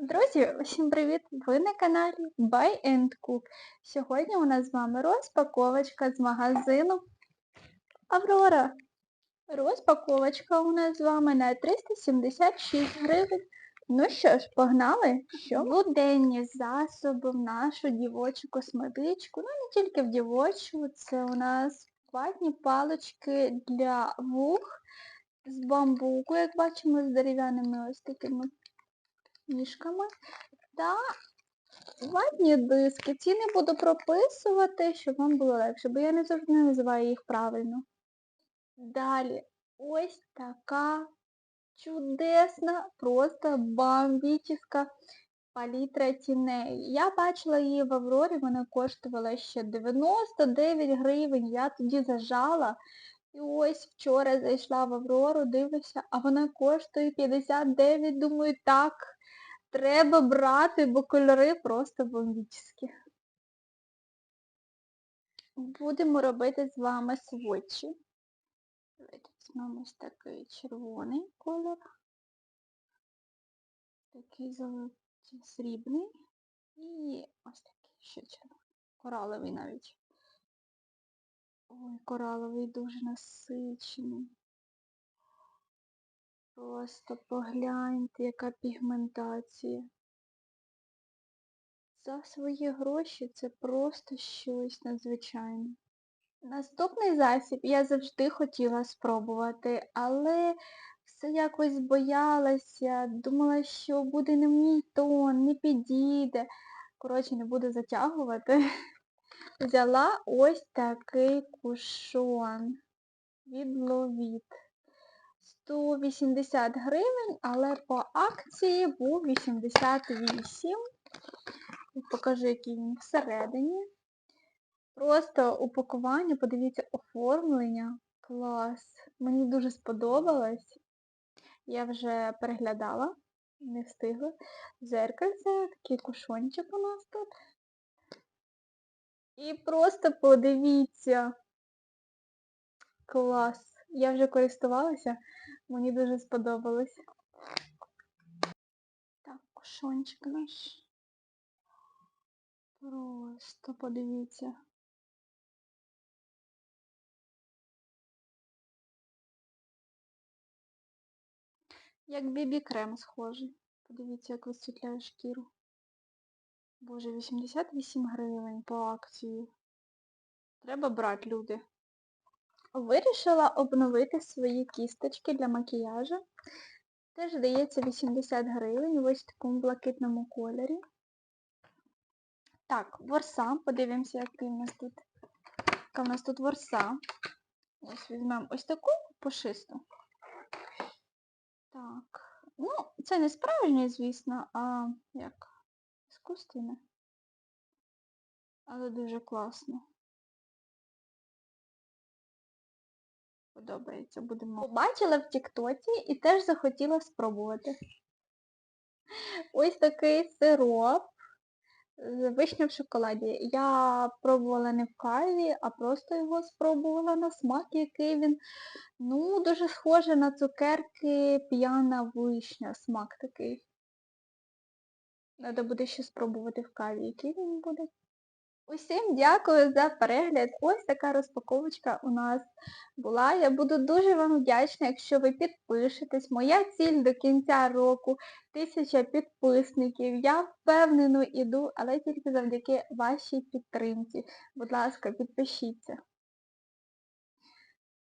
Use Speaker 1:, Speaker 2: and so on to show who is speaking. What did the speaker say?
Speaker 1: Друзі, усім привіт! Ви на каналі Buy and Cook. Сьогодні у нас з вами розпаковочка з магазину Аврора. Розпаковочка у нас з вами на 376 гривень. Ну що ж, погнали, що буденні засоби в нашу дівочу косметичку. Ну не тільки в дівочу, це у нас ватні палички для вух з бамбуку, як бачимо, з дерев'яними ось такими ніжками та ватні диски. Ці не буду прописувати, щоб вам було легше, бо я не завжди називаю їх правильно. Далі ось така чудесна, просто бомбічна палітра тіней. Я бачила її в Аврорі, вона коштувала ще 99 гривень, я тоді зажала. І ось вчора зайшла в Аврору, дивлюся, а вона коштує 59, думаю, так, треба брати, бо кольори просто бомбічні. Будемо робити з вами сводчі. Давайте візьмемо ось такий червоний колір, такий золотий срібний і ось такий ще червоний, кораловий навіть. Ой, кораловий дуже насичений. Просто погляньте, яка пігментація. За свої гроші це просто щось надзвичайне. Наступний засіб я завжди хотіла спробувати, але все якось боялася, думала, що буде не мій тон, не підійде. Коротше, не буду затягувати. Взяла ось такий кушон від Ловіт. 180 гривень, але по акції був 88. Покажу, який він всередині. Просто упакування, подивіться, оформлення. Клас. Мені дуже сподобалось. Я вже переглядала, не встигла. Зеркальце, такий кушончик у нас тут. І просто подивіться. Клас. Я вже користувалася, мені дуже сподобалось. Так, кушончик наш. Просто подивіться. Як бібі-крем схожий. Подивіться, як висвітляє шкіру. Боже, 88 гривень по акції. Треба брати, люди. Вирішила обновити свої кісточки для макіяжу. Теж дається 80 гривень в ось такому блакитному кольорі. Так, ворса. Подивимося, який у нас тут. Яка в нас тут ворса. Ось візьмемо ось таку пушисту. Так. Ну, це не справжнє, звісно, а як? Іскусственне. Але дуже класно. Подобається, будемо. Побачила в Тіктоці і теж захотіла спробувати. Ось такий сироп з вишня в шоколаді. Я пробувала не в каві, а просто його спробувала на смак, який він, ну, дуже схожий на цукерки п'яна вишня, смак такий. Треба буде ще спробувати в каві, який він буде. Усім дякую за перегляд. Ось така розпаковочка у нас була. Я буду дуже вам вдячна, якщо ви підпишетесь. Моя ціль до кінця року тисяча підписників. Я впевнено іду, але тільки завдяки вашій підтримці. Будь ласка, підпишіться.